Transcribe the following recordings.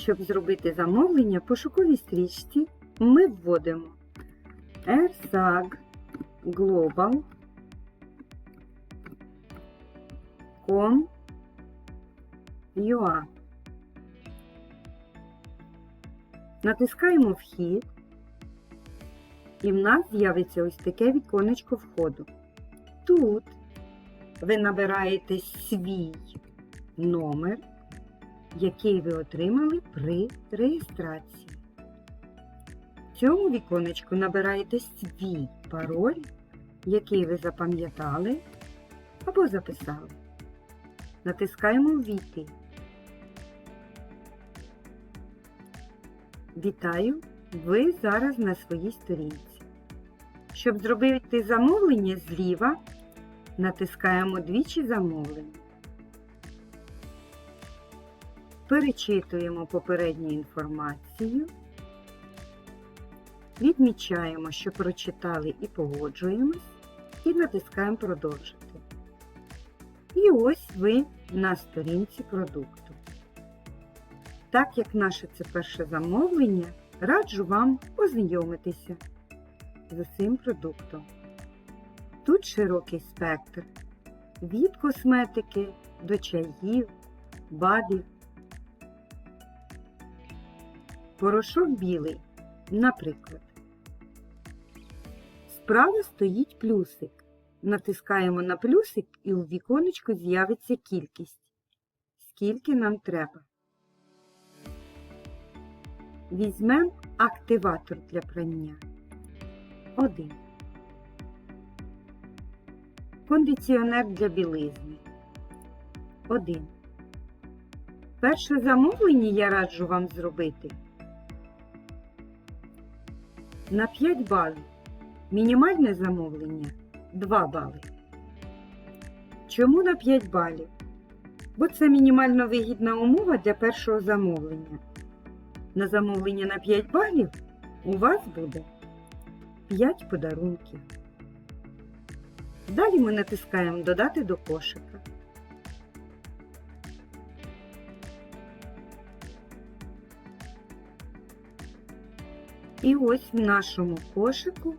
Щоб зробити замовлення в пошуковій стрічці, ми вводимо ERSAG Global com UA. Натискаємо Вхід, і в нас з'явиться ось таке віконечко входу. Тут ви набираєте свій номер, який ви отримали при реєстрації. В цьому віконечку набираєте свій пароль, який ви запам'ятали або записали. Натискаємо Ввійти. Вітаю! Ви зараз на своїй сторінці. Щоб зробити замовлення зліва, натискаємо двічі замовлення. Перечитуємо попередню інформацію. Відмічаємо, що прочитали і погоджуємось, і натискаємо Продовжити. І ось ви на сторінці продукту. Так як наше це перше замовлення, раджу вам ознайомитися з усім продуктом. Тут широкий спектр від косметики до чаїв, бадів. Порошок білий, наприклад. Справа стоїть плюсик. Натискаємо на плюсик і у віконечку з'явиться кількість. Скільки нам треба. Візьмемо активатор для прання. 1. Кондиціонер для білизни. 1. Перше замовлення я раджу вам зробити на 5 балів. Мінімальне замовлення 2 бали. Чому на 5 балів? Бо це мінімально вигідна умова для першого замовлення. На замовлення на 5 балів у вас буде 5 подарунків. Далі ми натискаємо Додати до кошика. І ось в нашому кошику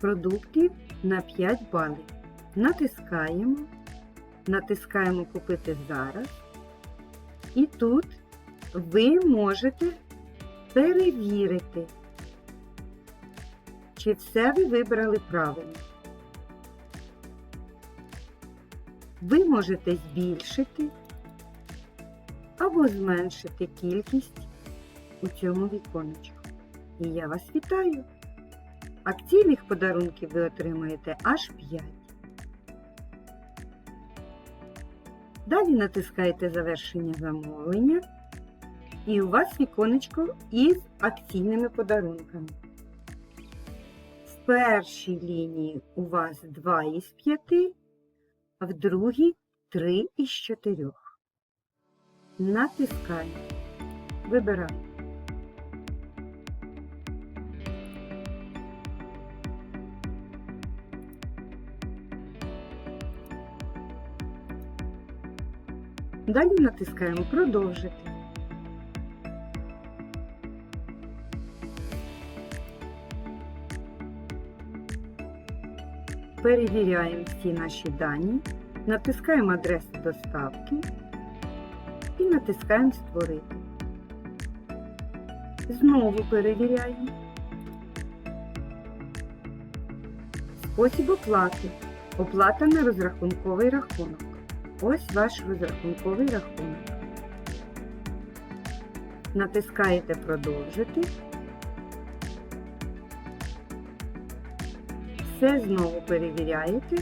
продуктів на 5 балів. Натискаємо, натискаємо Купити зараз. І тут ви можете перевірити, чи все ви вибрали правильно. Ви можете збільшити або зменшити кількість у цьому віконечку. І я вас вітаю! Акційних подарунків ви отримаєте аж 5. Далі натискаєте Завершення замовлення. І у вас віконечко із акційними подарунками. В першій лінії у вас 2 із 5, а в другій 3 із 4. Натискаємо. Вибираємо. Далі натискаємо Продовжити. Перевіряємо всі наші дані, натискаємо адресу доставки і натискаємо Створити. Знову перевіряємо. Спосіб оплати. Оплата на розрахунковий рахунок. Ось ваш розрахунковий рахунок. Натискаєте Продовжити. Все знову перевіряєте.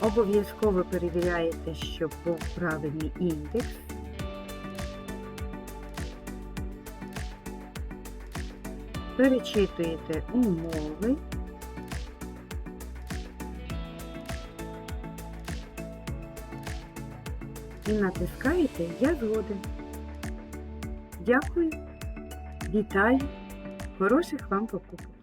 Обов'язково перевіряєте, щоб був правильний індекс. Перечитуєте умови. І натискаєте Я згоден. Дякую, вітаю, хороших вам покупок!